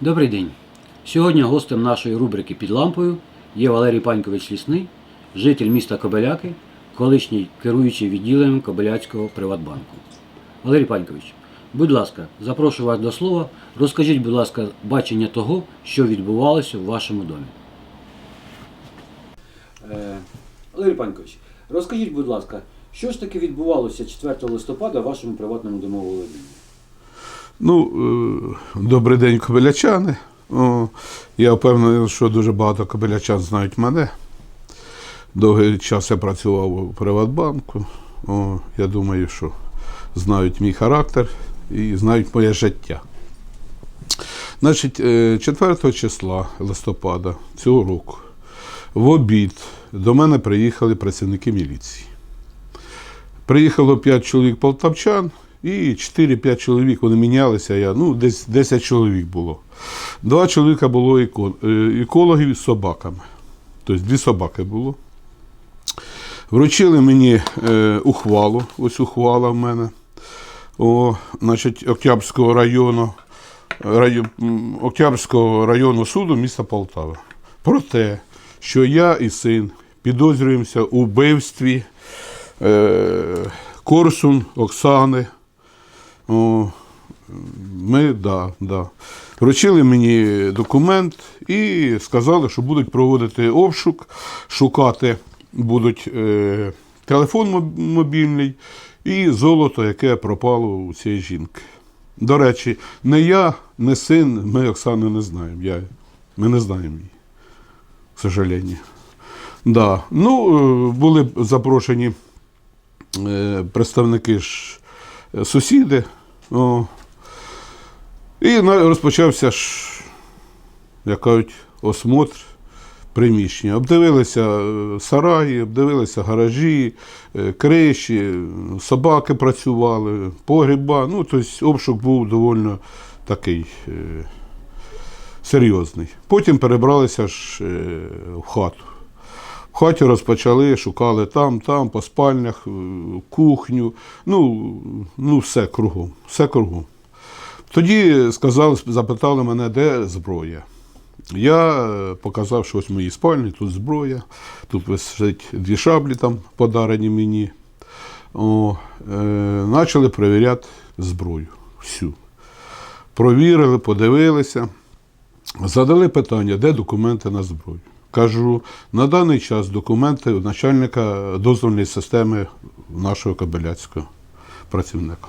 Добрий день. Сьогодні гостем нашої рубрики під лампою є Валерій Панькович Лісний, житель міста Кобеляки, колишній керуючий відділенням Кобеляцького Приватбанку. Валерій Панькович, будь ласка, запрошую вас до слова. Розкажіть, будь ласка, бачення того, що відбувалося в вашому домі. Е, Валерій Панькович, розкажіть, будь ласка, що ж таки відбувалося 4 листопада в вашому приватному домоволодінні? Ну, е, добрий день, кобилячани. Я впевнений, що дуже багато кобилячан знають мене. Довгий час я працював у Приватбанку. Я думаю, що знають мій характер і знають моє життя. Значить, е, 4 числа листопада цього року в обід до мене приїхали працівники міліції. Приїхало 5 чоловік полтавчан і 4-5 чоловік вони мінялися. Я, ну, десь 10 чоловік було. Два чоловіка було е, екологів з собаками. Тобто дві собаки було. Вручили мені е, ухвалу, ось ухвала в мене. О, значить, Октябрського району, район, Октябрського району суду міста Полтава. Про те, що я і син підозрюємося у вбивстві е, Корсун Оксани. Ми, да, да. Вручили мені документ і сказали, що будуть проводити обшук, шукати будуть е, телефон мобільний і золото, яке пропало у цієї жінки. До речі, не я, не син, ми Оксану не знаємо. Я, ми не знаємо її, к сожалению. Да. Ну, е, були запрошені е, представники ж е, сусіди. О. І розпочався ж, як кажуть, осмотр приміщення. Обдивилися сараї, обдивилися гаражі, криші, собаки працювали, погріба. Ну, тобто обшук був доволі такий серйозний. Потім перебралися ж в хату. В хаті розпочали, шукали там, там, по спальнях, е, кухню, ну, ну все кругом, все кругом. Тоді сказали, запитали мене, де зброя. Я е, показав, що ось в моїй спальні, тут зброя, тут висить дві шаблі там подарені мені. О, е, почали перевіряти зброю. Всю. Провірили, подивилися. Задали питання, де документи на зброю. Кажу, на даний час документи начальника дозвольної системи нашого кабеляцького працівника.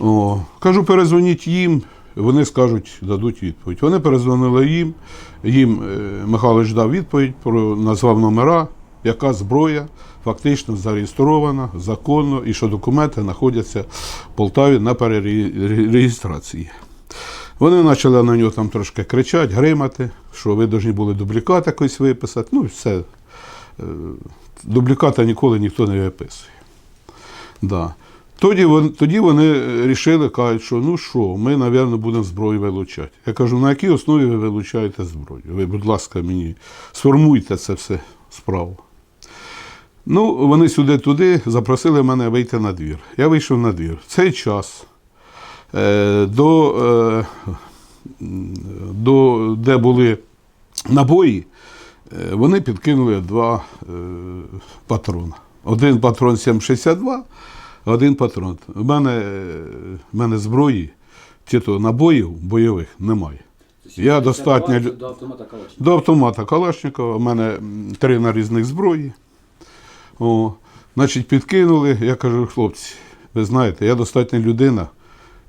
О, кажу, перезвоніть їм, вони скажуть, дадуть відповідь. Вони перезвонили їм, їм е, Михайлович дав відповідь, про, назвав номера, яка зброя фактично зареєстрована законно і що документи знаходяться в Полтаві на перереєстрації. Вони почали на нього там трошки кричати, гримати, що ви повинні були дублікат якийсь виписати. Ну, все. Е, Дубліката ніколи ніхто не виписує. Да. Тоді, вони, тоді вони рішили, кажуть, що ну що, ми, мабуть, будемо зброю вилучати. Я кажу, на якій основі ви вилучаєте зброю? Ви, будь ласка, мені сформуйте це все справу. Ну, вони сюди-туди запросили мене вийти на двір. Я вийшов на двір. В цей час е, до, е, до, де були набої, е, вони підкинули два е, патрона. Один патрон 7,62, один патрон. У мене, е, в мене зброї, чи то набоїв бойових немає. Я достатньо до автомата Калашникова. До автомата Калашникова, у мене три нарізних зброї. О, значить, підкинули. Я кажу, хлопці, ви знаєте, я достатня людина,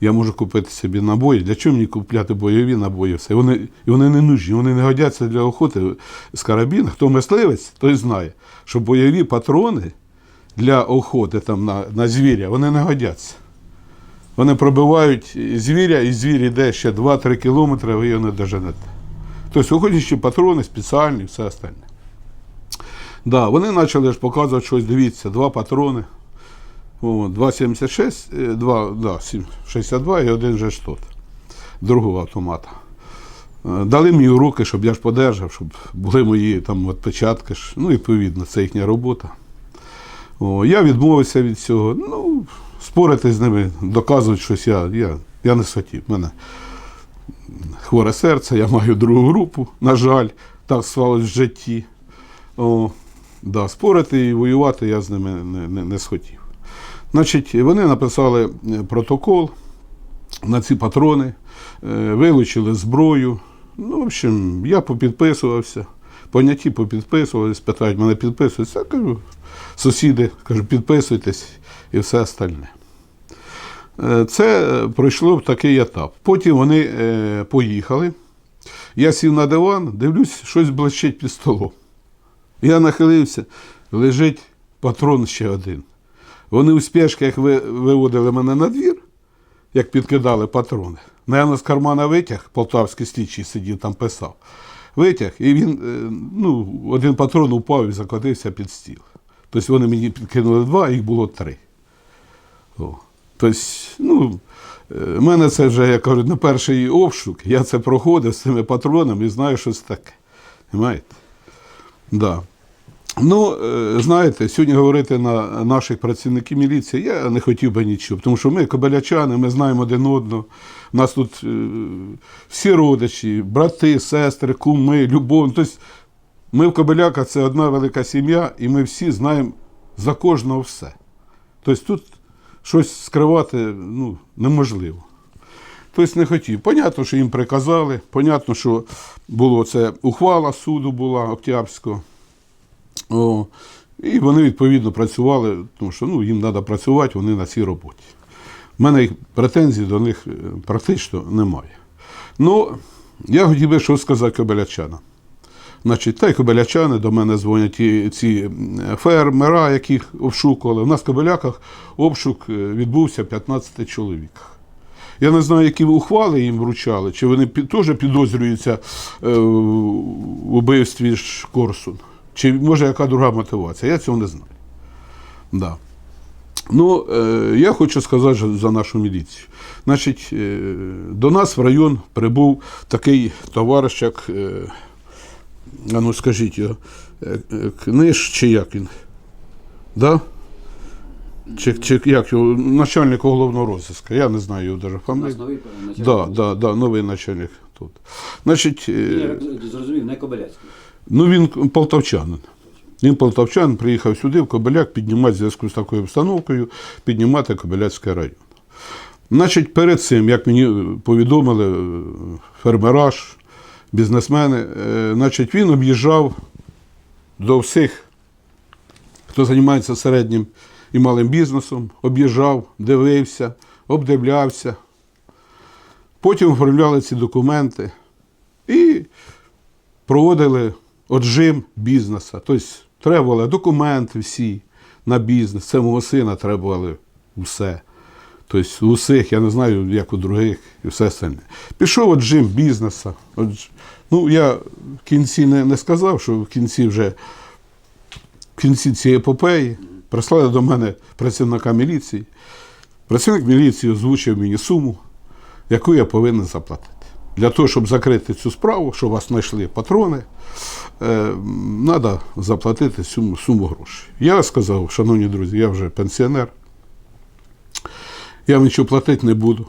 я можу купити собі набої. Для чого мені купляти бойові набої? Все. Вони, вони не нужні, вони не годяться для охоти з карабіна. Хто мисливець, той знає, що бойові патрони для охоти там, на, на звіря, вони не годяться. Вони пробивають звіря, і звір йде ще 2-3 кілометри, ви його не доженете. Тобто охотничі патрони спеціальні, все остальне. Да, вони почали ж показувати щось, дивіться, два патрони. О, 2,76, е, 2, да, 7, 62 і один же ж тот, другого автомата. Е, Дали мені уроки, щоб я ж подержав, щоб були мої там відпечатки. Ну, відповідно, це їхня робота. О, я відмовився від цього. Ну, спорити з ними, доказувати щось я, я, я не схотів. У мене хворе серце, я маю другу групу, на жаль, так склалось в житті. О, да, спорити і воювати я з ними не, не, не схотів. Значить, вони написали е, протокол на ці патрони, е, вилучили зброю. Ну, в общем, я попідписувався, поняті попідписувались, питають, мене підписуються. Я кажу, сусіди, кажу, підписуйтесь і все остальне. Е, Це пройшло в такий етап. Потім вони поїхали. Я сів на диван, дивлюсь, щось блищить під столом. Я нахилився, лежить патрон ще один. Вони у спешках ви, виводили мене на двір, як підкидали патрони. Наверно, з кармана витяг, полтавський слідчий сидів там писав. Витяг, і він, е, ну, один патрон упав і закотився під стіл. Тобто вони мені підкинули два, їх було три. О. Тобто, ну, в мене це вже, як кажуть, не перший обшук. Я це проходив з цими патронами і знаю, що це таке. Понимаєте? Да. Ну, е, знаєте, сьогодні говорити на наших працівників міліції я не хотів би нічого, тому що ми кобелячани, ми знаємо один одного. У нас тут е, всі родичі, брати, сестри, куми, любов. Тобто ми в Кобеляка це одна велика сім'я, і ми всі знаємо за кожного все. Тобто тут щось скривати ну, неможливо. Тобто не хотів. Понятно, що їм приказали, понятно, що було це ухвала суду була Октябрського. О, і вони відповідно працювали, тому що ну, їм треба працювати, вони на цій роботі. У мене претензій до них е, практично немає. Ну, я хотів би що сказати кобелячанам. Значить, та й кобелячани до мене дзвонять ті, ці фермера, яких обшукували. У нас в Кобеляках обшук е, відбувся 15 чоловік. Я не знаю, які ухвали їм вручали, чи вони теж підозрюються е, в убивстві Корсун, чи може яка друга мотивація. Я цього не знаю. Да. Ну, е, я хочу сказати за нашу міліцію. Значить, е, до нас в район прибув такий товариш, як, е, а ну скажіть його, е, е, книж чи як він? Да? Чи, чи як його, начальник головного розвитку, я не знаю його даже У нас новий начальник. Да, да, да, новий начальник тут. Значить, е, Я зрозумів, не Кобиляцький. Ну, він полтавчанин. Він полтавчанин, приїхав сюди, в Кобиляк, піднімати зв'язку з такою обстановкою, піднімати Кобиляцький район. Значить, перед цим, як мені повідомили е, фермераж, бізнесмени, е, значить, він об'їжджав до всіх, хто займається середнім і малим бізнесом, об'їжджав, дивився, обдивлявся. Потім оформляли ці документи і проводили отжим бізнесу. Тобто требували документи всі на бізнес. Це мого сина требували все. Тобто у всіх, я не знаю, як у других, і все остальне. Пішов отжим бізнесу. Отж- Ну, я в кінці не, не сказав, що в кінці вже в кінці цієї епопеї прислали до мене працівника міліції. Працівник міліції озвучив мені суму, яку я повинен заплатити. Для того, щоб закрити цю справу, щоб вас знайшли патрони, треба заплатити суму, суму грошей. Я сказав, шановні друзі, я вже пенсіонер, я вам нічого платити не буду.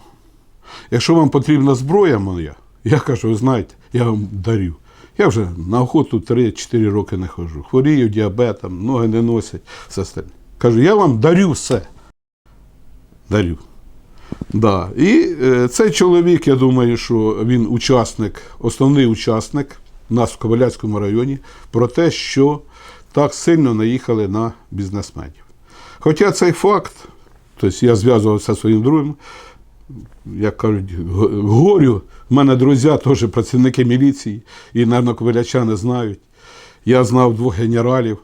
Якщо вам потрібна зброя моя, я кажу, ви знаєте, я вам дарю. Я вже на охоту 3-4 роки не ходжу. Хворію діабетом, ноги не носять, все остальне. Кажу, я вам дарю все. Дарю. Да. І е, цей чоловік, я думаю, що він учасник, основний учасник нас в Коваляцькому районі про те, що так сильно наїхали на бізнесменів. Хоча цей факт, тобто я зв'язувався зі своїм другом, як кажуть, горю. У мене друзі теж працівники міліції, і, мабуть, ковалячани знають. Я знав двох генералів,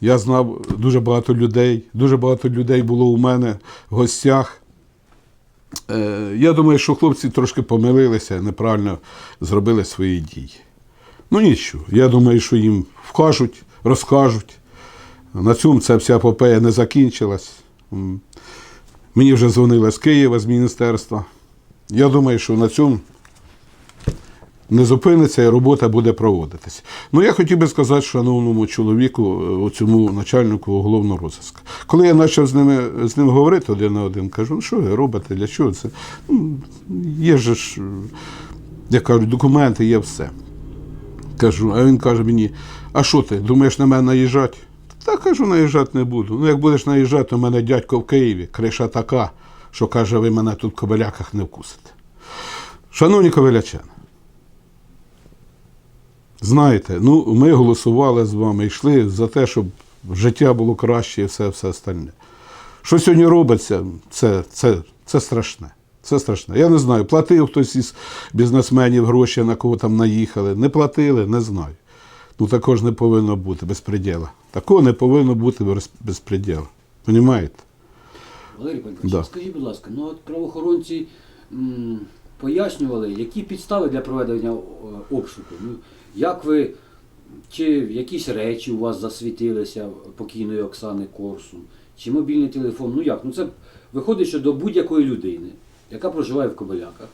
я знав дуже багато людей. Дуже багато людей було у мене в гостях. Е, я думаю, що хлопці трошки помилилися, неправильно зробили свої дії. Ну нічого, я думаю, що їм вкажуть, розкажуть. На цьому ця вся епопея не закінчилась. Мені вже дзвонили з Києва, з міністерства. Я думаю, що на цьому не зупиниться і робота буде проводитися. Ну я хотів би сказати шановному чоловіку, е, оцьому начальнику головного розыска. Коли я почав з ними з ним говорити один на один, кажу, ну що ви робите, для чого це? Ну, є ж, я кажу, документи, є все. Кажу, а він каже мені: а що ти, думаєш на мене наїжджати? Та кажу, наїжджати не буду. Ну, як будеш наїжджати, то в мене дядько в Києві, криша така, що каже, ви мене тут в кобеляках не вкусите. Шановні ковалячани, знаєте, ну, ми голосували з вами, йшли за те, щоб життя було краще і все, все остальне. Що сьогодні робиться, це, це, це страшне. Це страшне. Я не знаю, платив хтось із бізнесменів гроші, на кого там наїхали. Не платили, не знаю. Ну також не повинно бути безпреділа. Такого не повинно бути без- безпреділа. Понімаєте? Валерій Панькович, Да. скажіть, будь ласка, ну от правоохоронці м, пояснювали, які підстави для проведення е, обшуку. Ну, як ви, чи якісь речі у вас засвітилися покійної Оксани Корсун, чи мобільний телефон? Ну як? Ну це виходить, що до будь-якої людини, яка проживає в Кобиляках,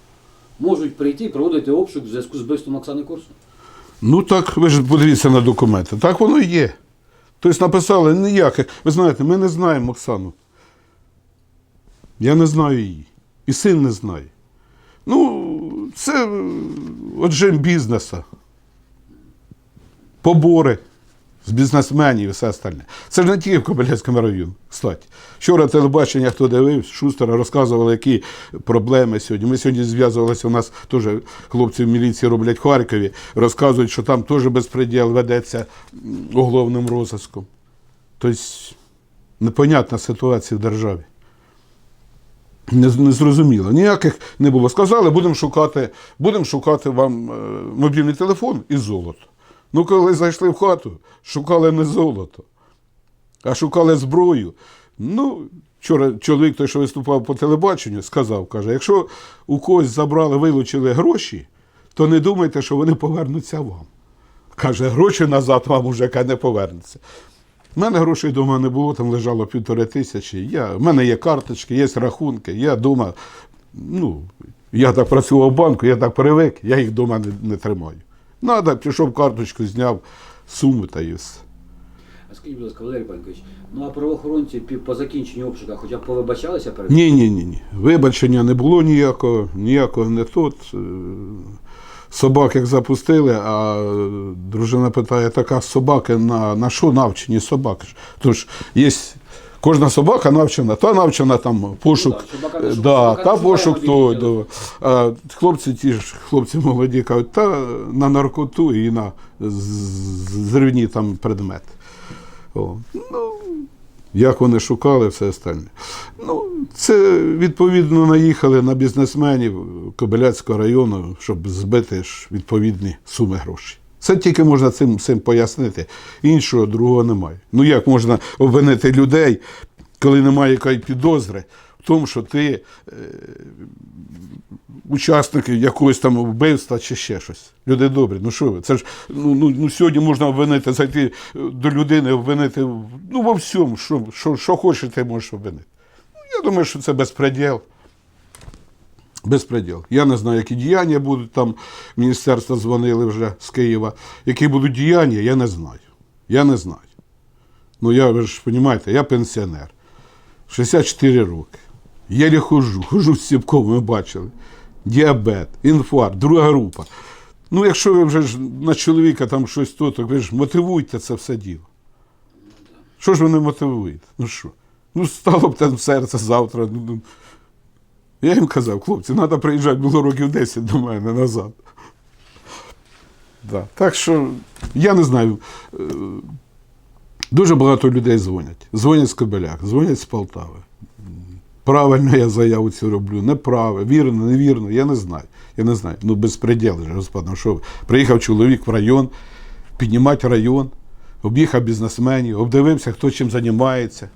можуть прийти і проводити обшук в зв'язку з вбивством Оксани Корсун. Ну так, ви ж подивіться на документи. Так воно і є. Тобто написали ніяких. Ви знаєте, ми не знаємо Оксану. Я не знаю її. І син не знає. Ну, це е, от жим бізнеса. Побори з бізнесменів і все остальне. Це ж не тільки в Кобилянському районі, кстати. Вчора телебачення, хто дивився, Шустера розказували, які проблеми сьогодні. Ми сьогодні зв'язувалися, у нас теж хлопці в міліції роблять в Харкові, розказують, що там теж безпреділ ведеться м, уголовним розыском. Тобто, непонятна ситуація в державі. Не, не зрозуміло. Ніяких не було. Сказали, будемо шукати, будемо шукати вам е, мобільний телефон і золото. Ну, коли зайшли в хату, шукали не золото, а шукали зброю. Ну, вчора чоловік, той, що виступав по телебаченню, сказав, каже, якщо у когось забрали, вилучили гроші, то не думайте, що вони повернуться вам. Каже, гроші назад вам уже не повернуться. У мене грошей вдома не було, там лежало півтори тисячі. Я, в мене є карточки, є рахунки. Я вдома, ну, я так працював в банку, я так привик, я їх вдома не, не тримаю. Надо, пішов карточку, зняв суму та і все. А скажіть, будь ласка, Валерій Панькович, ну а правоохоронці пі- по закінченню обшука хоча б повибачалися перед Ні, ні, ні, ні. Вибачення не було ніякого, ніякого не тут. Е, Собак як запустили, а е, дружина питає, така собаки на, на що навчені собаки? ж? Тож є кожна собака навчена, та навчена там пошук. Ну, собака е, да, собака та пошук то. Да. А хлопці ті ж, хлопці молоді кажуть, та на наркоту і на зривні там предмети. О. Ну, як вони шукали все остальне. Ну, це відповідно наїхали на бізнесменів Кобиляцького району, щоб збити ж відповідні суми грошей. Це тільки можна цим, цим пояснити. Іншого другого немає. Ну як можна обвинити людей, коли немає якої підозри в тому, що ти е, учасник якогось там вбивства чи ще щось. Люди добрі, ну що ви? Це ж ну, ну, ну сьогодні можна обвинити, зайти е, до людини, обвинити ну, во всьому, що, що, що хочеш, ти можеш обвинити. Ну, я думаю, що це безпреділ. Безпреділ. Я не знаю, які діяння будуть там. Міністерство дзвонили вже з Києва. Які будуть діяння, я не знаю. Я не знаю. Ну, я ви ж розумієте, я пенсіонер. 64 роки. Єлі хожу, хожу з сіпком, ви бачили. Діабет, інфаркт, друга група. Ну, якщо ви вже ж на чоловіка там щось то, то ви ж мотивуйте це все діло. Що ж ви не мотивуєте? Ну що? Ну, стало б там серце завтра. Ну, ну. Я їм казав, хлопці, треба приїжджати було років 10 до мене назад. Да. Так що я не знаю. е, Дуже багато людей дзвонять. Дзвонять з Кобиляк, дзвонять з Полтави. Правильно я заяву цю роблю, неправильно, вірно, невірно, я не знаю. Я не знаю. Ну, безпреділ господи, ну що? Приїхав чоловік в район, піднімати район, об'їхав бізнесменів, обдивився, хто чим займається.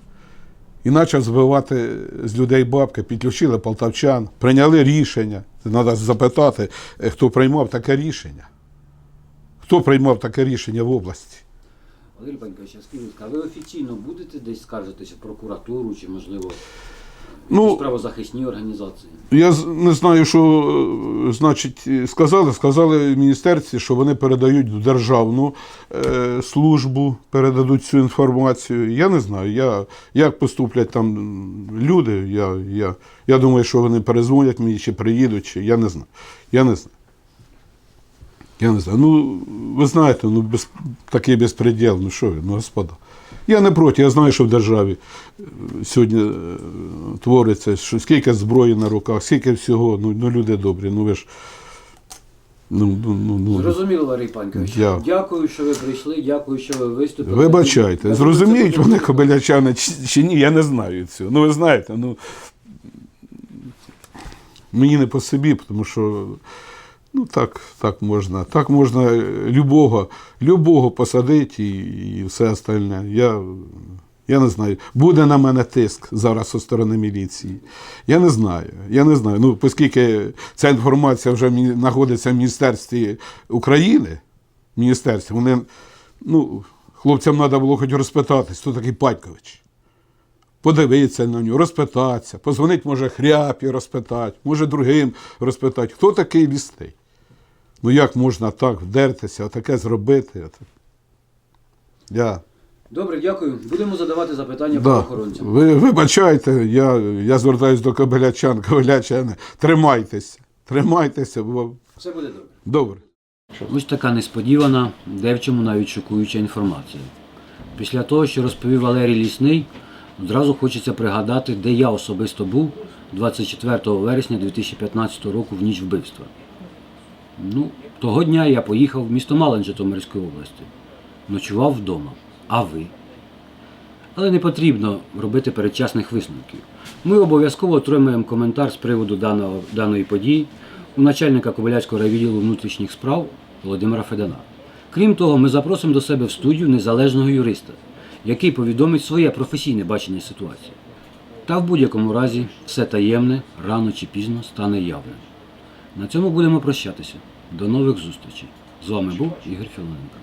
І почав збивати з людей бабки, підключили полтавчан, прийняли рішення. Треба запитати, е, хто приймав таке рішення. Хто приймав таке рішення в області? Валерій Панькович, а скажіть, а ви офіційно будете десь скаржитися прокуратуру чи, можливо, Ну, правозахисні організації. Я не знаю, що е, значить е, сказали. Сказали в міністерстві, що вони передають в державну е, службу, передадуть цю інформацію. Я не знаю, я, як поступлять там люди. Я, я, я думаю, що вони перезвонять мені, чи приїдуть, чи я не знаю. Я не знаю. Я не знаю. Ну, ви знаєте, ну без, такий безпреділ, ну що ви, ну господа. Я не проти, я знаю, що в державі е, сьогодні е, твориться, що скільки зброї на руках, скільки всього, ну, ну люди добрі, ну ви ж. Ну, ну, ну, ну. Зрозуміло, Валерій Панькович. Я- Дякую, що ви прийшли, дякую, що ви виступили. Вибачайте, Я зрозуміють вони кобилячани чи, чи ні, я не знаю цього. Ну ви знаєте, ну мені не по собі, тому що ну так, так можна. Так можна е, любого, любого посадити і, і все остальне. Я, я не знаю. Буде на мене тиск зараз зі сторони міліції. Я не знаю. Я не знаю. Ну, оскільки ця інформація вже знаходиться в Міністерстві України, міністерстві, вони, ну, хлопцям треба було хоч розпитатись, хто такий Патькович. Подивитися на нього, розпитатися, позвонить, може, хряпі розпитати, може другим розпитати, хто такий лістий. Ну як можна так вдертися, таке зробити? Я, Добре, дякую. Будемо задавати запитання да. правоохоронцям. Ви вибачайте, я, я звертаюся до кобилячан, кобилячани, тримайтеся, тримайтеся, бо Все буде добре. добре. Ось така несподівана, де в чому навіть шокуюча інформація. Після того, що розповів Валерій Лісний, одразу хочеться пригадати, де я особисто був 24 вересня 2015 року в ніч вбивства. Ну, того дня я поїхав в місто Малин Житомирської області. Ночував вдома. А ви? Але не потрібно робити передчасних висновків. Ми обов'язково отримаємо коментар з приводу даного, даної події у начальника Кобиляцького райвідділу внутрішніх справ Володимира Федана. Крім того, ми запросимо до себе в студію незалежного юриста, який повідомить своє професійне бачення ситуації. Та в будь-якому разі все таємне рано чи пізно стане явним. На цьому будемо прощатися. До нових зустрічей. З вами був Ігор Філенко.